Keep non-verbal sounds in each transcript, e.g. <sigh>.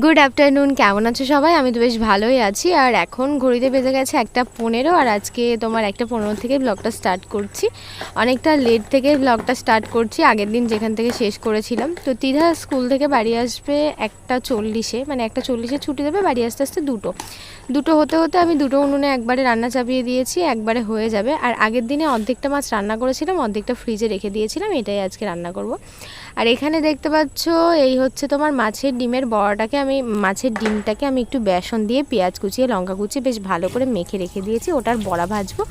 Good afternoon কেমন আছো সবাই? আমি তো বেশ ভালোই আছি। আর এখন ঘড়িতে বেজে গেছে একটা পনেরো, আর আজকে তোমার একটা পনেরো থেকে ব্লগটা স্টার্ট করছি। অনেকটা লেট থেকে ব্লগটা স্টার্ট করছি, আগের দিন যেখান থেকে শেষ করেছিলাম। তো তিধা স্কুল থেকে বাড়ি আসবে একটা চল্লিশে মানে একটা চল্লিশে ছুটি দেবে বাড়ি আসতে আসতে দুটো। দুটো হতে হতে আমি দুটো উনুনে একবারে রান্না চাপিয়ে দিয়েছি, একবারে হয়ে যাবে। আর আগের দিনে অর্ধেকটা মাছ রান্না করেছিলাম, অর্ধেকটা ফ্রিজে রেখে দিয়েছিলাম, এটাই আজকে রান্না করব। আর এখানে দেখতে পাচ্ছ, এই হচ্ছে তোমার মাছের ডিমের বড়াটাকে আমি, মাছের ডিমটাকে আমি একটু বেসন দিয়ে পেঁয়াজ কুচিয়ে, লঙ্কা কুচিয়ে বেশ ভালো করে মেখে রেখে দিয়েছি। ওটার বড়া ভাজবো।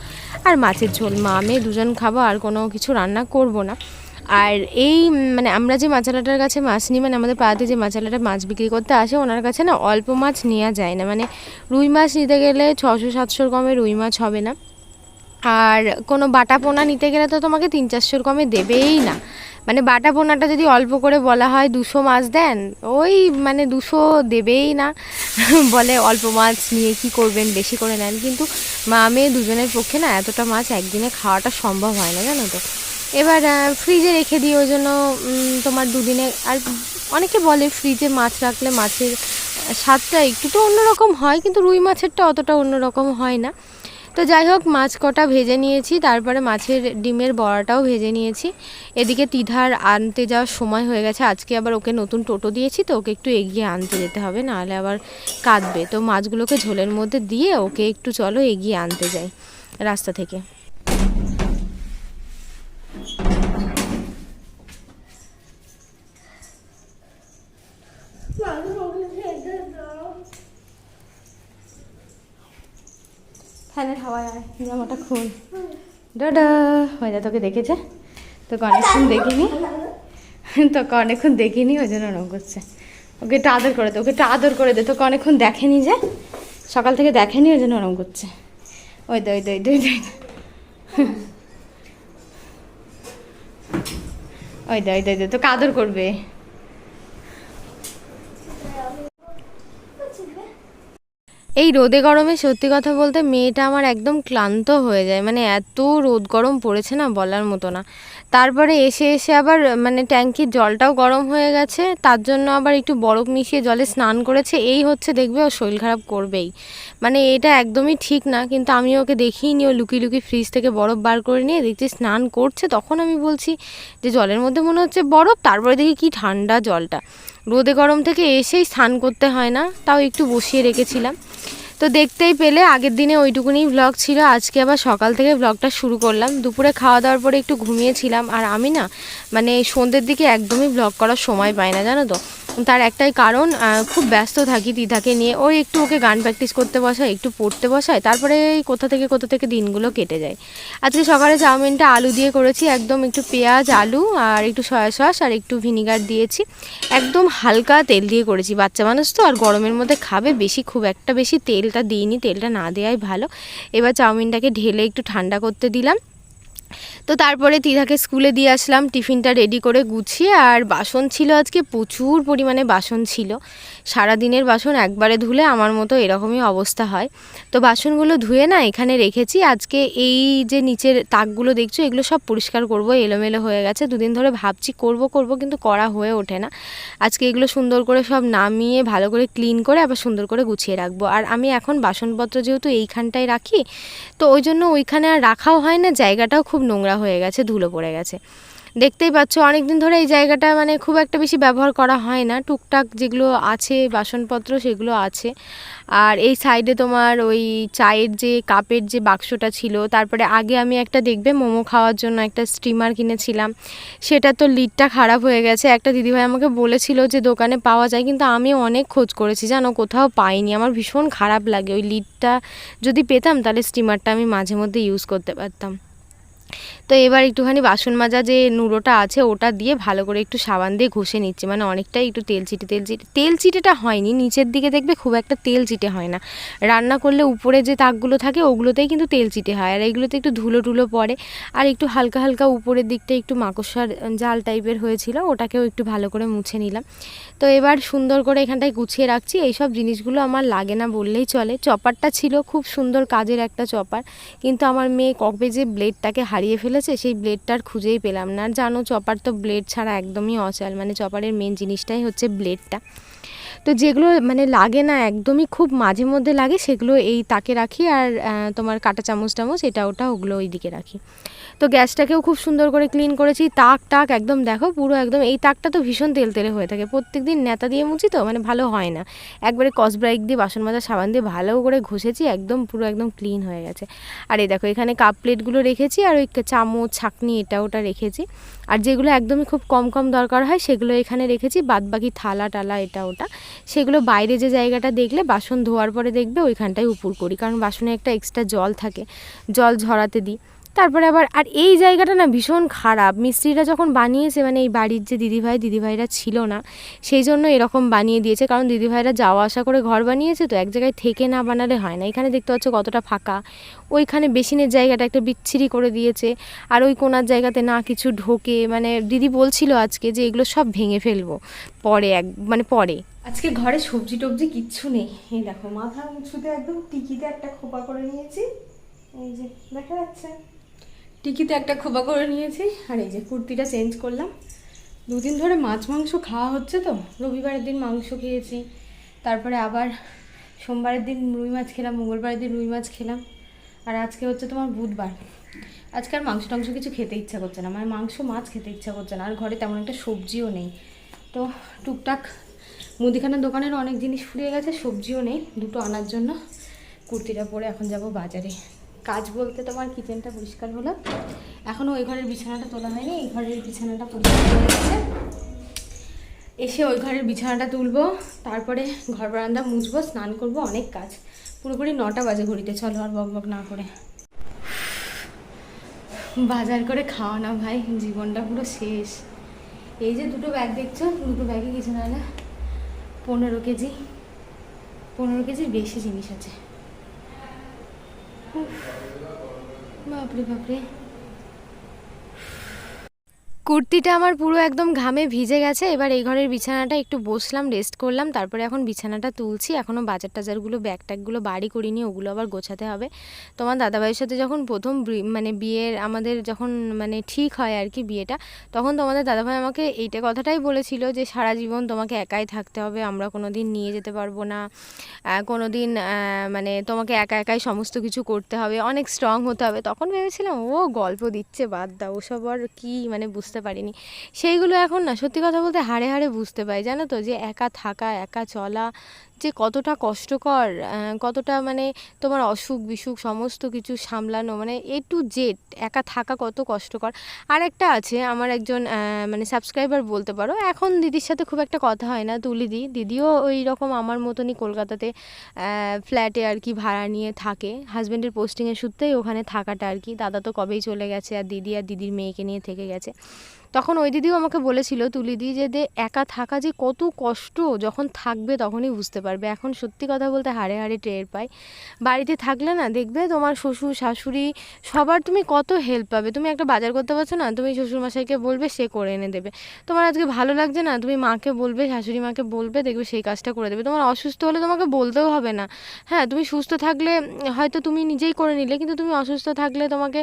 আর মাছের ঝোল, মা, আমি দুজন খাব, আর কোনো কিছু রান্না করব না। আর এই মানে আমরা যে মাছালাটার কাছে মাছ নিই মানে আমাদের পাড়াতে যে মাছালাটা মাছ বিক্রি করতে আসে, ওনার কাছে না অল্প মাছ নেওয়া যায় না। মানে রুই মাছ নিতে গেলে ছশো, সাতশোর কমে রুই মাছ হবে না। আর কোনো বাটা পোনা নিতে গেলে তো তোমাকে তিন, চারশোর কমে দেবেই না। মানে বাটা পোনাটা যদি অল্প করে বলা হয় দুশো মাছ দেন, ওই মানে দুশো দেবেই না। <laughs> বলে অল্প মাছ নিয়ে কি করবেন, বেশি করে নেন। কিন্তু মা মেয়ে দুজনের পক্ষে না এতটা মাছ একদিনে খাওয়াটা সম্ভব হয় না, জানো তো। এবার ফ্রিজে রেখে দিই, ওই জন্য তোমার দুদিনে, আর অনেকে বলে ফ্রিজে মাছ রাখলে মাছের স্বাদটা একটু তো অন্যরকম হয়, কিন্তু রুই মাছেরটা অতটা অন্যরকম হয় না। তো যাই হোক, মাছ কটা ভেজে নিয়েছি, তারপরে মাছের ডিমের বড়াটাও ভেজে নিয়েছি। এদিকে তিধার আনতে যাওয়ার সময় হয়ে গেছে, আজকে আবার ওকে নতুন টোটো দিয়েছি, তো ওকে একটু এগিয়ে আনতে যেতে হবে, নাহলে আবার কাঁদবে। তো মাছগুলোকে ঝোলের মধ্যে দিয়ে ওকে একটু চলো এগিয়ে আনতে যাই রাস্তা থেকে। ফ্যানের হাওয়ায় আয় জামাটা খুল ডাডা যা তোকে দেখেছে? তোকে অনেকক্ষণ দেখিনি। তোকে অনেকক্ষণ দেখিনি ওই জন্য ওরকম করছে। ওকে একটু আদর করে দে ওকে একটু আদর করে দে তোকে অনেকক্ষণ দেখেনি যে? সকাল থেকে দেখেনি ওই জন্য ওরকম করছে। ওই দে ওই দে ওই দে, ওই দে। ওই দে ওই দে ওই দে তোকে আদর করবে। এই রোদে গরমে সত্যি কথা বলতে মেয়েটা আমার একদম ক্লান্ত হয়ে যায়। মানে এত রোদ গরম পড়েছে না বলার মতো না। তারপরে এসে এসে আবার মানে ট্যাঙ্কির জলটাও গরম হয়ে গেছে। তার জন্য আবার একটু বরফ মিশিয়ে জলে স্নান করেছে। এই হচ্ছে দেখবে ও শরীর খারাপ করবেই। মানে এটা একদমই ঠিক না, কিন্তু আমি ওকে দেখিনি। ও লুকিয়ে লুকিয়ে ফ্রিজ থেকে বরফ বার করে নিয়ে দেখছি স্নান করছে। তখন আমি বলছি যে, জলের মধ্যে মনে হচ্ছে বরফ, তারপরে দেখি কি ঠান্ডা জলটা। রোদে গরম থেকে এসেই স্নান করতে হয় না, তাও একটু বসিয়ে রেখেছিলাম। তো দেখতেই পেলে আগের দিনে ওইটুকুনি ব্লগ ছিল, আজকে আবার সকাল থেকে ব্লগটা শুরু করলাম। দুপুরে খাওয়া দাওয়ার পরে একটু ঘুমিয়েছিলাম, আর আমি না মানে সন্ধ্যের দিকে একদমই ব্লগ করার সময় পাই না, জানো তো? তার একটাই কারণ খুব ব্যস্ত থাকি দিদাকে নিয়ে। ওই একটু ওকে গান প্র্যাকটিস করতে বসায়, একটু পড়তে বসায়, তারপরে কোথা থেকে কোথা থেকে দিনগুলো কেটে যায়। আজকে সকালে চাউমিনটা আলু দিয়ে করেছি, একদম একটু পেঁয়াজ, আলু, আর একটু সয়া সস আর একটু ভিনিগার দিয়েছি। একদম হালকা তেল দিয়ে করেছি, বাচ্চা মানুষ তো, আর গরমের মধ্যে খাবে বেশি, খুব একটা বেশি তেলটা দিইনি তেলটা না দেওয়াই ভালো। এবার চাউমিনটাকে ঢেলে একটু ঠান্ডা করতে দিলাম। তো তারপরে তিধাকে স্কুলে দিয়ে আসলাম, টিফিনটা রেডি করে গুছিয়ে, আর বাসন ছিল আজকে, প্রচুর পরিমাণে বাসন ছিল। সারা দিনের বাসন একবারে ধুলে আমার মতো এরকমই অবস্থা হয়। তো বাসনগুলো ধুয়ে না এখানে রেখেছি, আজকে এই যে নিচের তাকগুলো দেখছ, এগুলো সব পরিষ্কার করব, এলোমেলো হয়ে গেছে, দুদিন ধরে ভাবছি করব করব, কিন্তু করা হয়ে ওঠে না। আজকে এগুলো সুন্দর করে সব নামিয়ে, ভালো করে ক্লিন করে, আবার সুন্দর করে গুছিয়ে রাখব। আর আমি এখন বাসনপত্র যেহেতু এইখানটায় রাখি, তো ওই জন্য ওইখানে আর রাখাও হয় না, জায়গাটাও খুব নোংরা হয়ে গেছে, ধুলো পড়ে গেছে। দেখতেই পাচ্ছ অনেক দিন ধরে এই জায়গাটা মানে খুব একটা বেশি ব্যবহার করা হয় না। টুকটাক যেগুলো আছে, বাসনপত্র সেগুলো আছে। আর এই সাইডে তোমার ওই চায়ের যে কাপের যে বাক্সটা ছিল, তারপরে আগে আমি একটা, দেখবে, মোমো খাওয়ার জন্য একটা স্টিমার কিনেছিলাম। সেটা তো লিডটা খারাপ হয়ে গেছে। একটা দিদিভাই আমাকে বলেছিল যে দোকানে পাওয়া যায়, কিন্তু আমি অনেক খোঁজ করেছি জানো কোথাও পাইনি। আমার ভীষণ খারাপ লাগে। ওই লিডটা যদি পেতাম, তাহলে স্টিমারটা আমি মাঝে মধ্যে ইউজ করতে পারতাম। তো এবার একটুখানি বাসন মাজা যে নুড়োটা আছে, ওটা দিয়ে ভালো করে একটু সাবান দিয়ে ঘষে নিচ্ছি। মানে অনেকটাই একটু তেল চিটে তেল চিটে তেল চিটেটা হয়নি, নিচের দিকে দেখবে খুব একটা তেল চিটে হয় না। রান্না করলে উপরে যে তাকগুলো থাকে, ওগুলোতেই কিন্তু তেল চিটে হয়। আর এগুলোতে একটু ধুলো টুলো পড়ে। আর একটু হালকা হালকা উপরের দিকটা একটু মাকড়সার জাল টাইপের হয়েছিল, ওটাকেও একটু ভালো করে মুছে নিলাম। তো এবার সুন্দর করে এখানটায় গুছিয়ে রাখছি। এইসব জিনিসগুলো আমার লাগে না বললেই চলে। চপারটা ছিল খুব সুন্দর কাজের একটা চপার। কিন্তু আমার মেয়ে কবে যে ব্লেডটাকে হারিয়ে ফেলেছে, সেই ব্লেডটা আর খুঁজেই পেলাম না। আর জানো চপার তো ব্লেড ছাড়া একদমই অচল। মানে চপারের মেন জিনিসটাই হচ্ছে ব্লেডটা তো যেগুলো মানে লাগে না, একদমই খুব মাঝে মধ্যে লাগে, সেগুলো এই তাকে রাখি। আর তোমার কাটা চামচ টামচ এটা ওটা, ওগুলো ওই দিকে রাখি। তো গ্যাসটাকেও খুব সুন্দর করে ক্লিন করেছি। তাক, টাক একদম দেখো পুরো একদম, এই তাকটা তো ভীষণ তেল তেলে হয়ে থাকে। প্রত্যেক দিন নেতা দিয়ে মুছি তো মানে ভালো হয় না। একবারে কসব্রাইক দিয়ে, বাসন মাজা, সাবান দিয়ে ভালো করে ঘষেছি, একদম পুরো একদম ক্লিন হয়ে গেছে। আর এই দেখো, এখানে কাপ প্লেটগুলো রেখেছি আর ওই চামচ, ছাকনি, এটা ওটা রেখেছি। আর যেগুলো একদমই খুব কম কম দরকার হয়, সেগুলো এখানে রেখেছি। বাদ বাকি থালা, টালা, এটা, ওটা। সেগুলো বাইরে যে জায়গাটা দেখলে, বাসন ধোয়ার পরে দেখবে, ওইখানটায় উপুর করি। কারণ বাসনে একটা এক্সট্রা জল থাকে। জল ঝরাতে দিই। তারপরে আবার, আর এই জায়গাটা না ভীষণ খারাপ। মিস্ত্রিরা যখন বানিয়েছে মানে এই বাড়ির যে দিদিভাই, দিদিভাইরা ছিল না, সেই জন্য এরকম বানিয়ে দিয়েছে। কারণ দিদিভাইরা যাওয়া আসা করে ঘর বানিয়েছে তো, এক জায়গায় থেকে না বানালে হয় না। এখানে দেখতে পাচ্ছ কতটা ফাঁকা। ওইখানে বেসিনের জায়গাটা একটা বিচ্ছিরি করে দিয়েছে। আর ওই কোনার জায়গাতে না কিছু ঢোকে। মানে দিদি বলছিল আজকে যে এগুলো সব ভেঙে ফেলব। পরে এক মানে পরে। আজকে ঘরে সবজি টবজি কিচ্ছু নেই। এই দেখো, মাথা মুছুতে একদম টিকিতে একটা খোপা করে নিয়েছি। এই যে দেখা যাচ্ছে। টিকিতে একটা খোপা করে নিয়েছি, আর এই যে কুর্তিটা চেঞ্জ করলাম। দুদিন ধরে মাছ মাংস খাওয়া হচ্ছে তো, রবিবারের দিন মাংস খেয়েছি, তারপরে আবার সোমবারের দিন রুই মাছ খেলাম, মঙ্গলবারের দিন রুই মাছ খেলাম, আর আজকে হচ্ছে তোমার বুধবার। আজকে আর মাংস টাংস কিছু খেতে ইচ্ছা করছে না মানে মাংস মাছ খেতে ইচ্ছা করছে না, আর ঘরে তেমন একটা সবজিও নেই। তো টুকটাক মুদিখানার দোকানের অনেক জিনিস ফুরিয়ে গেছে, সবজিও নেই, দুটো আনার জন্য কুর্তিটা পরে এখন যাব বাজারে। কাজ বলতে তোমার কিচেনটা পরিষ্কার হলো। এখনও ওই ঘরের বিছানাটা তোলা হয়নি, এই ঘরের বিছানাটা পরিষ্কার হয়ে এসে ওই ঘরের বিছানাটা তুলবো, তারপরে ঘর বারান্দা মুছবো, স্নান করব, অনেক কাজ। পুরোপুরি নটা বাজে ঘড়িতে, চলো আর বক বক না করে। বাজার করে খাওয়া না ভাই, জীবনটা পুরো শেষ। এই যে দুটো ব্যাগ দেখছ, দুটো ব্যাগে কিছু না না, পনেরো কেজি, পনেরো কেজির বেশি জিনিস আছে। बापरे बापरे. কুর্তিটা আমার পুরো একদম ঘামে ভিজে গেছে। এবার এই ঘরের বিছানাটা একটু বসলাম রেস্ট করলাম, তারপরে এখন বিছানাটা তুলছি। এখনও বাজার টাজারগুলো ব্যাগ ট্যাগগুলো বাড়ি করিনি, ওগুলো আবার গোছাতে হবে। তোমার দাদাভাইয়ের সাথে যখন প্রথম মানে বিয়ের, আমাদের যখন মানে ঠিক হয় আর কি বিয়েটা, তখন তোমাদের দাদাভাই আমাকে এইটা কথাটাই বলেছিল যে, সারা জীবন তোমাকে একাই থাকতে হবে, আমরা কোনো দিন নিয়ে যেতে পারব না। কোনো দিন মানে তোমাকে একা একাই সমস্ত কিছু করতে হবে, অনেক স্ট্রং হতে হবে। তখন ভেবেছিলাম, ও গল্প দিচ্ছে, বাদ দাও, ওসব আর কি মানে বুঝতে পারিনি। সেইগুলো এখন না সত্যি কথা বলতে হাড়ে হাড়ে বুঝতে পারি। জানো তো? যে একা থাকা, একা চলা যে কতটা কষ্টকর কতটা মানে তোমার অসুখ বিসুখ সমস্ত কিছু সামলানো মানে এ টু জেড একা থাকা কত কষ্টকর। আর একটা আছে, আমার একজন মানে সাবস্ক্রাইবার বলতে পারো, এখন দিদির সাথে খুব একটা কথা হয় না, তুলি দি। দিদিও ওই রকম আমার মতনই কলকাতাতে ফ্ল্যাটে আর কি ভাড়া নিয়ে থাকে। হাজব্যান্ডের পোস্টিংয়ের সূত্রেই ওখানে থাকাটা আর কি। দাদা তো কবেই চলে গেছে, আর দিদি আর দিদির মেয়েকে নিয়ে থেকে গেছে। তখন ওই দিদিও আমাকে বলেছিল, তুলি দি যে, দে, একা থাকা যে কত কষ্ট, যখন থাকবে তখনই বুঝতে পারবে। এখন সত্যি কথা বলতে হাড়ে হাড়ে টের পাই। বাড়িতে থাকলে না, দেখবে তোমার শ্বশুর, শাশুড়ি সবার তুমি কত হেল্প পাবে। তুমি একটা বাজার করতে পারছ না, তুমি শ্বশুরমশাইকে বলবে, সে করে এনে দেবে। তোমার আজকে ভালো লাগছে না, তুমি মাকে বলবে, শাশুড়ি মাকে বলবে, দেখবে সেই কাজটা করে দেবে। তোমার অসুস্থ হলে তোমাকে বলতেও হবে না। হ্যাঁ তুমি সুস্থ থাকলে, হয়তো তুমি নিজেই করে নিলে, কিন্তু তুমি অসুস্থ থাকলে তোমাকে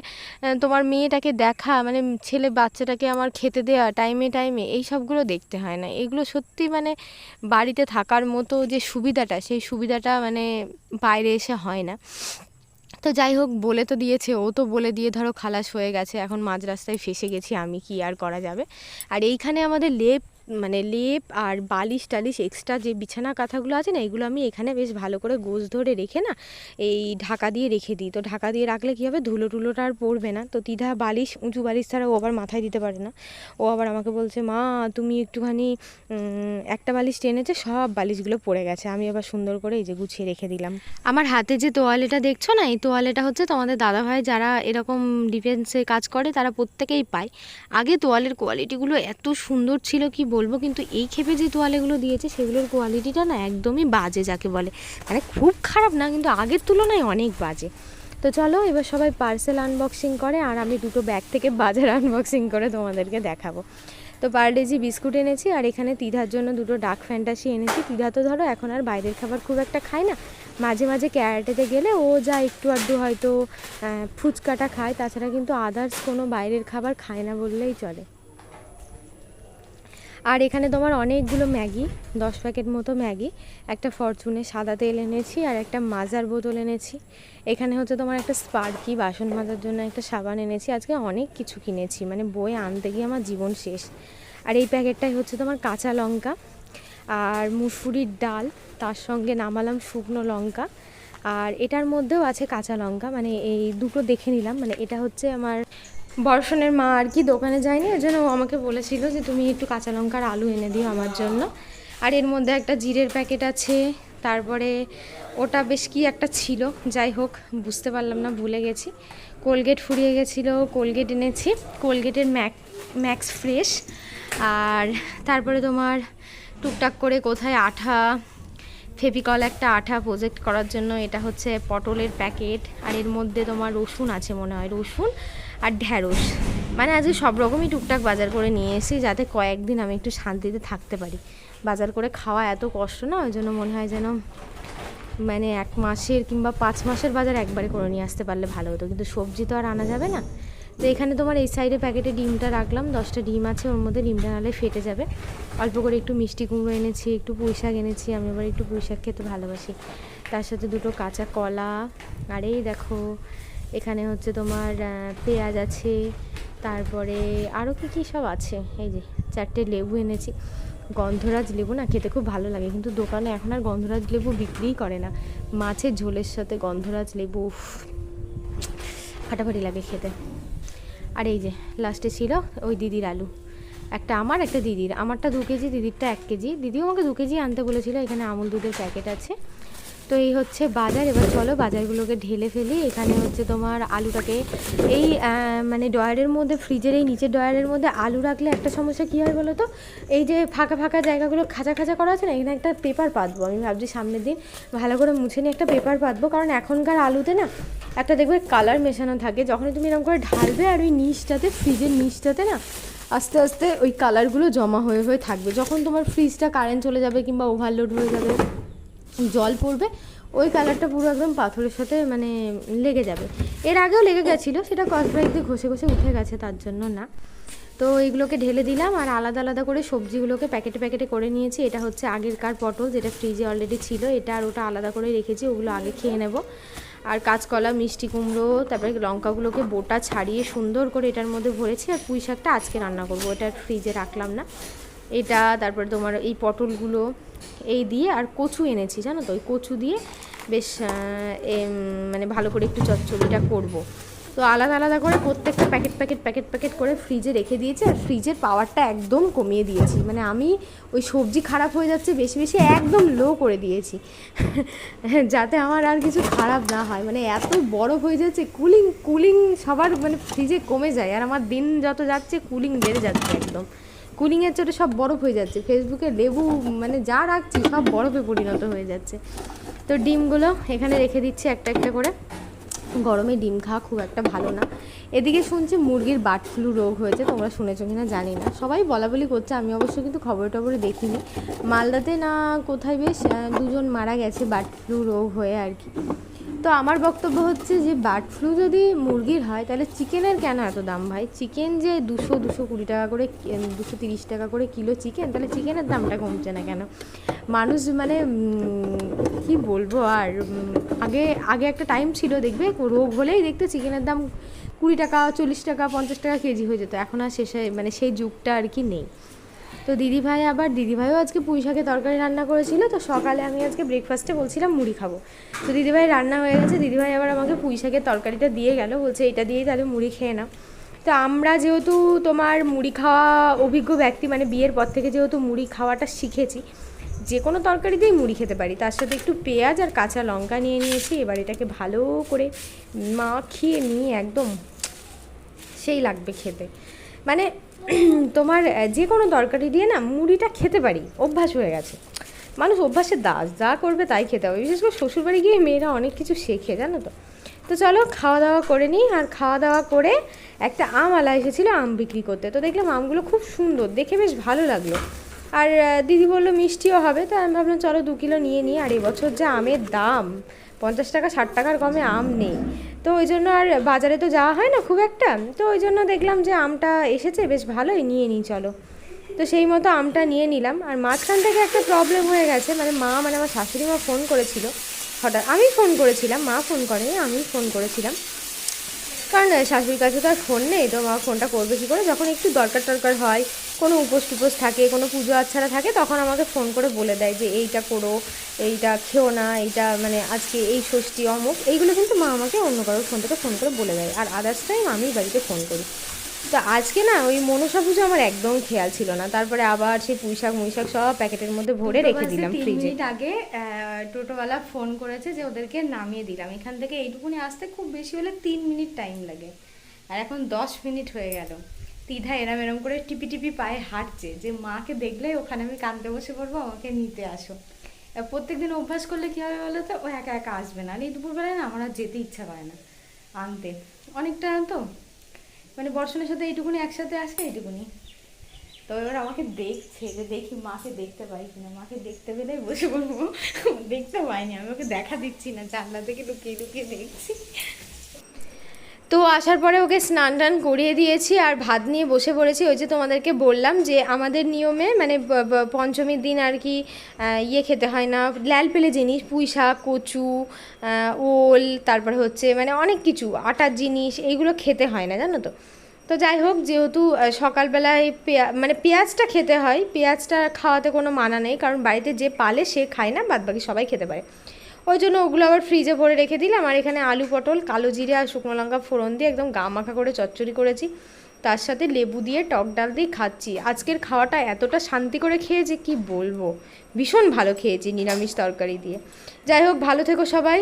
তোমার মেয়েটাকে দেখা মানে ছেলে বাচ্চাটাকে আমার খেতে দেওয়া টাইমে টাইমে এই সবগুলো দেখতে হয় না। এগুলো সত্যি মানে বাড়িতে থাকার মতো যে সুবিধাটা, সেই সুবিধাটা মানে বাইরে এসে হয় না। তো যাই হোক, বলে তো দিয়েছে, ও তো বলে দিয়ে ধরো খালাস হয়ে গেছে, এখন মাঝ রাস্তায় ফেসে গেছি, আমি কি আর করা যাবে? আর এইখানে আমাদের লেপ মানে লেপ আর বালিশ টালিশ এক্সট্রা যে বিছানা কাঁথাগুলো আছে না, এগুলো আমি এখানে বেশ ভালো করে গোছ ধরে রেখে না এই ঢাকা দিয়ে রেখে দিই। তো ঢাকা দিয়ে রাখলে কী হবে? ধুলো টুলোটা আর পড়বে না। তো তিধা বালিশ, উঁচু বালিশ ছাড়া ও আবার মাথায় দিতে পারে না। ও আবার আমাকে বলছে, মা, তুমি একটুখানি একটা বালিশ টেনেছে, সব বালিশগুলো পড়ে গেছে। আমি আবার সুন্দর করে এই যে গুছিয়ে রেখে দিলাম। আমার হাতে যে তোয়ালেটা দেখছ না, এই তোয়ালেটা হচ্ছে তোমাদের দাদাভাই যারা এরকম ডিফেন্সে কাজ করে, তারা প্রত্যেকেই পায়। আগে তোয়ালের কোয়ালিটিগুলো এত সুন্দর ছিল কি বলব, কিন্তু এই ক্ষেপে যে তোয়ালেগুলো দিয়েছে, সেগুলোর কোয়ালিটিটা না একদমই বাজে যাকে বলে। মানে খুব খারাপ না, কিন্তু আগের তুলনায় অনেক বাজে। তো চলো, এবার সবাই পার্সেল আনবক্সিং করে, আর আমি দুটো ব্যাগ থেকে বাজার আনবক্সিং করে তোমাদেরকে দেখাবো। তো পারলেজি বিস্কুট এনেছি, আর এখানে তিধার জন্য দুটো ডাক ফ্যান্টাসি এনেছি। তিধা তো ধরো, এখন আর বাইরের খাবার খুব একটা খায় না। মাঝে মাঝে ক্যারাটেতে গেলে ও যা একটু আধটু হয়তো ফুচকাটা খায়, তাছাড়া কিন্তু আদার্স কোনো বাইরের খাবার খায় না বললেই চলে। আর এখানে তোমার অনেকগুলো ম্যাগি, দশ প্যাকেট মতো ম্যাগি, একটা ফরচুনে সাদা তেল এনেছি আর একটা মাজার বোতল এনেছি। এখানে হচ্ছে তোমার একটা স্পার্কি বাসন মাজার জন্য একটা সাবান এনেছি। আজকে অনেক কিছু কিনেছি মানে বই আনতে গিয়ে আমার জীবন শেষ। আর এই প্যাকেটটাই হচ্ছে তোমার কাঁচা লঙ্কা আর মুসুরির ডাল, তার সঙ্গে নামালাম শুকনো লঙ্কা। আর এটার মধ্যেও আছে কাঁচা লঙ্কা মানে এই দুটো দেখে নিলাম মানে এটা হচ্ছে আমার বর্ষণের মা আর কি দোকানে যায়নি, ওই জন্য ও আমাকে বলেছিল যে তুমি একটু কাঁচা লঙ্কার আলু এনে দিও আমার জন্য। আর এর মধ্যে একটা জিরের প্যাকেট আছে, তারপরে ওটা বেশ কি একটা ছিল, যাই হোক, বুঝতে পারলাম না, ভুলে গেছি। কোলগেট ফুরিয়ে গেছিল, কোলগেট এনেছি, কোলগেটের ম্যাক, ম্যাক্স ফ্রেশ। আর তারপরে তোমার টুকটাক করে কোথায় আঠা, ফেভিকল একটা আঠা প্রজেক্ট করার জন্য এটা হচ্ছে পটলের প্যাকেট। আর এর মধ্যে তোমার রসুন আছে মনে হয়, রসুন আর ঢ্যাঁড়স। মানে আজকে সব রকমই টুকটাক বাজার করে নিয়ে এসেছি যাতে কয়েকদিন আমি একটু শান্তিতে থাকতে পারি। বাজার করে খাওয়া এত কষ্ট না, ওই জন্য মনে হয় যেন মানে এক মাসের কিংবা পাঁচ মাসের বাজার একবারে করে নিয়ে আসতে পারলে ভালো হতো। কিন্তু সবজি তো আর আনা যাবে না। তো এখানে তোমার এই সাইডে প্যাকেটে ডিমটা রাখলাম, দশটা ডিম আছে, ওর মধ্যে ডিমটা নাহলে ফেটে যাবে। অল্প করে একটু মিষ্টি কুমড়ো এনেছি, একটু পুঁই শাক এনেছি, আমি আবার একটু পুঁই শাক খেতে ভালোবাসি। তার সাথে দুটো কাঁচা কলা, আর এই দেখো এখানে হচ্ছে তোমার পেঁয়াজ আছে, তারপরে আরও কী কী সব আছে? এই যে চারটে লেবু এনেছি। গন্ধরাজ লেবু না খেতে খুব ভালো লাগে, কিন্তু দোকানে এখন আর গন্ধরাজ লেবু বিক্রিই করে না। মাছের ঝোলের সাথে গন্ধরাজ লেবু ফাটাফাটি লাগে খেতে। আর এই যে লাস্টে ছিল ওই দিদির আলু। একটা আমার, একটা দিদির। আমারটা দু কেজি, দিদিরটা এক কেজি। দিদিও আমাকে দু কেজি আনতে বলেছিল, এখানে আমুল দুধের প্যাকেট আছে। তো এই হচ্ছে বাজার। এবার চলো বাজারগুলোকে ঢেলে ফেলি। এখানে হচ্ছে তোমার আলুটাকে এই মানে ডয়ারের মধ্যে, ফ্রিজের এই নিচের ডয়ারের মধ্যে আলু রাখলে একটা সমস্যা কী হয় বলো তো এই যে ফাঁকা ফাঁকা জায়গাগুলো খাঁচা খাঁচা করা আছে না, এখানে একটা পেপার পাতবো। আমি ভাবছি সামনের দিন ভালো করে মুছে নিয়ে একটা পেপার পাতবো। কারণ এখনকার আলুতে না একটা দেখবে কালার মেশানো থাকে। যখনই তুমি এরকম করে ঢালবে আর ওই নিচটাতে, ফ্রিজের নিচটাতে না আস্তে আস্তে ওই কালারগুলো জমা হয়ে হয়ে থাকবে। যখন তোমার ফ্রিজটা কারেন্ট চলে যাবে কিংবা ওভারলোড হয়ে যাবে জল পড়বে, ওই কালারটা পুরো একদম পাথরের সাথে মানে লেগে যাবে। এর আগেও লেগে গেছিল, সেটা কসব্রাইট দিয়ে ঘষে ঘষে উঠে গেছে, তার জন্য না। তো এইগুলোকে ঢেলে দিলাম, আর আলাদা আলাদা করে সবজিগুলোকে প্যাকেটে প্যাকেটে করে নিয়েছি। এটা হচ্ছে আগেরকার পটল, যেটা ফ্রিজে অলরেডি ছিল, এটা আর ওটা আলাদা করে রেখেছি, ওগুলো আগে খেয়ে নেব। আর কাঁচকলা, মিষ্টি কুমড়ো, তারপরে লঙ্কাগুলোকে বোটা ছাড়িয়ে সুন্দর করে এটার মধ্যে ভরেছি, আর পুঁই শাকটা আজকে রান্না করব এটা ফ্রিজে রাখলাম না। এটা, তারপরে তোমার এই পটলগুলো, এই দিয়ে আর কচু এনেছি, জানো তো? ওই কচু দিয়ে বেশ মানে ভালো করে একটু চচ্চড়িটা করব। তো আলাদা আলাদা করে প্রত্যেকটা প্যাকেট প্যাকেট প্যাকেট প্যাকেট করে ফ্রিজে রেখে দিয়েছি আর ফ্রিজের পাওয়ারটা একদম কমিয়ে দিয়েছি। মানে আমি ওই সবজি খারাপ হয়ে যাচ্ছে, বেশি বেশি একদম লো করে দিয়েছি। <laughs> যাতে আমার আর কিছু খারাপ না হয়। মানে এত বরফ হয়ে যাচ্ছে, কুলিং কুলিং সবার মানে ফ্রিজে কমে যায়। আর আমার দিন যত যাচ্ছে, কুলিং বেড়ে যাচ্ছে একদম। কুলিংয়ের চোটে সব বরফ হয়ে যাচ্ছে। ফেসবুকে লেবু মানে যা রাখছি সব বরফে পরিণত হয়ে যাচ্ছে। তো ডিমগুলো এখানে রেখে দিচ্ছি একটা একটা করে। গরমে ডিম খাওয়া খুব একটা ভালো না। এদিকে শুনছি মুরগির বার্ড ফ্লু রোগ হয়েছে, তোমরা শুনেছো কিনা জানি না। সবাই বলা বলি করছে, আমি অবশ্য কিন্তু খবর টবরে দেখিনি। মালদাতে না কোথায় বেশ দুজন মারা গেছে বার্ড ফ্লু রোগ হয়ে আর কি। তো আমার বক্তব্য হচ্ছে যে বার্ড ফ্লু যদি মুরগির হয়, তাহলে চিকেনের কেন এত দাম ভাই? চিকেন যে দুশো দুশো কুড়ি টাকা করে দুশো তিরিশ টাকা করে কিলো চিকেন, তাহলে চিকেনের দামটা কমছে না কেন? মানুষ মানে কি বলব আর আগে আগে একটা টাইম ছিল দেখবে, রোগ হলেই দেখতে চিকেনের দাম কুড়ি টাকা, চল্লিশ টাকা, পঞ্চাশ টাকা কেজি হয়ে যেত। এখন আর শেষে মানে সেই যুগটা আর কি নেই। তো দিদিভাই আবার, দিদিভাইও আজকে পুঁই শাকের তরকারি রান্না করেছিল, তো সকালে আমি আজকে ব্রেকফাস্টে বলছিলাম মুড়ি খাব। তো দিদিভাই রান্না হয়ে গেছে, দিদিভাই আবার আমাকে পুঁই শাকের তরকারিটা দিয়ে গেল, বলছে এটা দিয়েই তাহলে মুড়ি খেয়ে নাও। তো আমরা যেহেতু তোমার মুড়ি খাওয়া অভিজ্ঞ ব্যক্তি মানে বিয়ের পর থেকে যেহেতু মুড়ি খাওয়াটা শিখেছি, যে কোনো তরকারি দিয়েই মুড়ি খেতে পারি। তার সাথে একটু পেঁয়াজ আর কাঁচা লঙ্কা নিয়ে নিয়েছি, এবার এটাকে ভালো করে মাখিয়ে নিয়ে একদম সেই লাগবে খেতে। মানে <clears throat> তোমার যে কোনো তরকারি দিয়ে না মুড়িটা খেতে পারি, অভ্যাস হয়ে গেছে। মানুষ অভ্যাসের দাস, যা করবে তাই খেতে হবে। বিশেষ করে শ্বশুরবাড়ি গিয়ে মেয়েরা অনেক কিছু শেখে, জানো তো। তো চলো খাওয়া দাওয়া করে নিই, আর খাওয়া দাওয়া করে একটা আম আলা এসেছিল, আম বিক্রি করতে। তো দেখলাম আমগুলো খুব সুন্দর, দেখে বেশ ভালো লাগল। আর দিদি বলল মিষ্টিও হবে, তো আমি ভাবলাম চলো দু কিলো নিয়ে নিই, আর এবছর যে আমের দাম পঞ্চাশ টাকা, ষাট টাকার কমে আম নেই। তো ওই জন্য আর বাজারে তো যাওয়া হয় না খুব একটা। তো ওই জন্য দেখলাম যে আমটা এসেছে, বেশ ভালোই, নিয়ে নিই, চলো। তো সেই মতো আমটা নিয়ে নিলাম। আর মাঝখান থেকে একটা প্রবলেম হয়ে গেছে মানে মা মানে আমার শাশুড়ি মা ফোন করেছিল। হঠাৎ আমি ফোন করেছিলাম, মা ফোন করে আমি ফোন করেছিলাম। কারণ শাশুড়ির কাছে তো আর ফোন নেই, তো মা ফোনটা করবে কী করে? যখন একটু দরকার টরকার হয়, কোনো উপোস টুপোস থাকে, কোনো পুজো আচ্ছারা থাকে, তখন আমাকে ফোন করে বলে দেয় যে, এইটা করো, এইটা খেও না, এইটা মানে আজকে এই ষষ্ঠী, অমুক। এইগুলো কিন্তু মা আমাকে অন্য কারোর ফোন থেকে ফোন করে বলে দেয়। আর আদার্স টাইম আমি বাড়িতে ফোন করি। তো আজকে না ওই মনসা পুজো আমার একদম খেয়াল ছিল না। তারপরে আবার সেই পুঁইশাক মুইশাক সব প্যাকেটের মধ্যে ভরে রেখে দিলাম ফ্রিজে মিনিট আগে টোটোওয়ালা ফোন করেছে যে ওদেরকে নামিয়ে দিলাম। এখান থেকে এইটুকুনি আসতে খুব বেশি হলে তিন মিনিট টাইম লাগে। আর এখন দশ মিনিট হয়ে গেল। তিধা এরম এরম করে টিপি টিপি পায়ে হাঁটছে যে মাকে দেখলে ওখানে আমি কাঁদতে বসে পড়ব আমাকে নিতে আসো। প্রত্যেক দিন অভ্যাস করলে কী হবে বলো তো ও একা একা আসবে না। আর এই দুপুরবেলায় না আমার আর যেতে ইচ্ছা করে না আনতে। অনেকটা তো মানে বর্ষণের সাথে এইটুকুনি একসাথে আসে এইটুকুনি। তো এবার আমাকে দেখছে যে দেখি মাকে দেখতে পাই কিনা। মাকে দেখতে পেলে বসে বলব দেখতে পাইনি, আমি ওকে দেখা দিচ্ছি না। জানলা থেকে লুকিয়ে লুকিয়ে দেখছি। তো আসার পরে ওকে স্নান টান করিয়ে দিয়েছি আর ভাত নিয়ে বসে পড়েছি। ওই যে তোমাদেরকে বললাম যে আমাদের নিয়মে মানে পঞ্চমীর দিন আর কি ইয়ে খেতে হয় না। ল্যাল পেলে জিনিস, পুঁই শাক, কচু ওল, তারপরে হচ্ছে মানে অনেক কিছু, আটার জিনিস, এইগুলো খেতে হয় না, জানো তো? তো যাই হোক, যেহেতু সকালবেলায় পেঁয়া মানে পেঁয়াজটা খেতে হয়, পেঁয়াজটা খাওয়াতে কোনো মানা নেই, কারণ বাড়িতে যে পালে সে খায় না বাদ বাকি সবাই খেতে পারে। ওই জন্য ওগুলো আবার ফ্রিজে ভরে রেখে দিলাম। আর এখানে আলু পটল, কালো জিরে আর শুকনো লঙ্কা ফোড়ন দিয়ে একদম গা মাখা করে চচ্চড়ি করেছি। তার সাথে লেবু দিয়ে, টক ডাল দিয়ে খাচ্ছি। আজকের খাওয়াটা এতটা শান্তি করে খেয়েছি কি বলব? ভীষণ ভালো খেয়েছি নিরামিষ তরকারি দিয়ে। যাই হোক, ভালো থেকো সবাই।